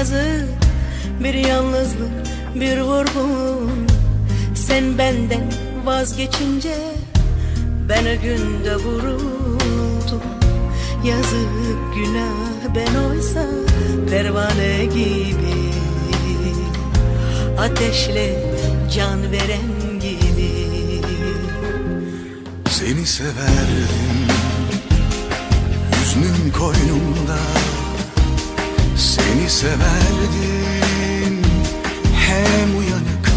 Yazık Bir yalnızlık bir vurgun. Sen benden vazgeçince Ben o günde vuruldum. Yazık günah ben oysa Pervane gibi. Ateşle can veren gibi. Seni severdim Hüznün koynumda Seni severdim Hem uyanık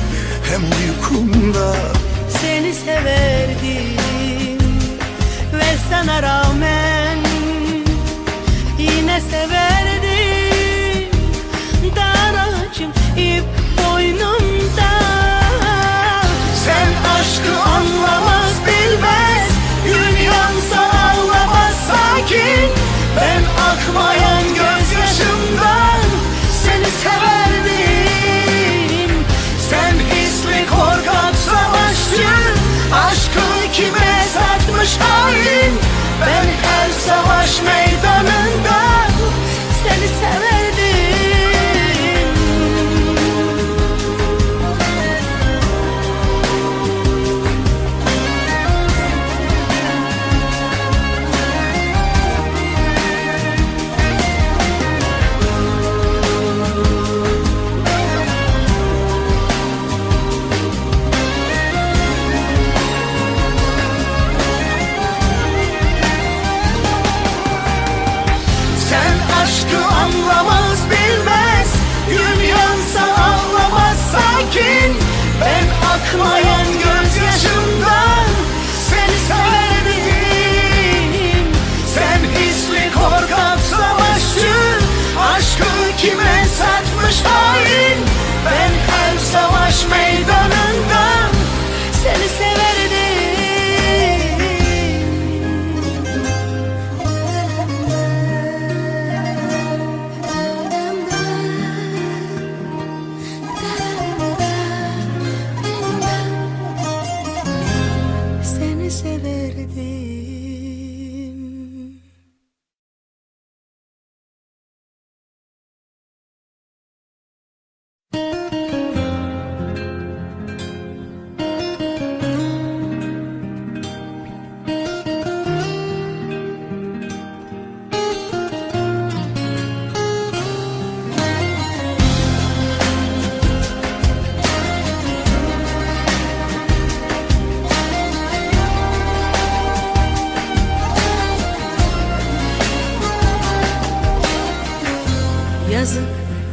hem uykumda Seni severdim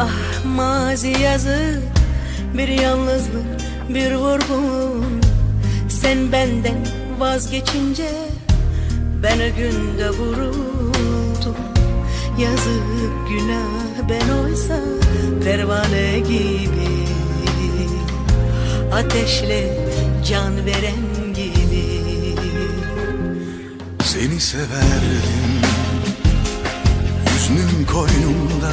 ah mazi yazık Bir yalnızlık bir vurgun. Sen benden vazgeçince Ben o günde vuruldum. Yazık günah ben oysa Pervane gibi. Ateşle can veren gibi. Seni severdim Hüznün koynumda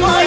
my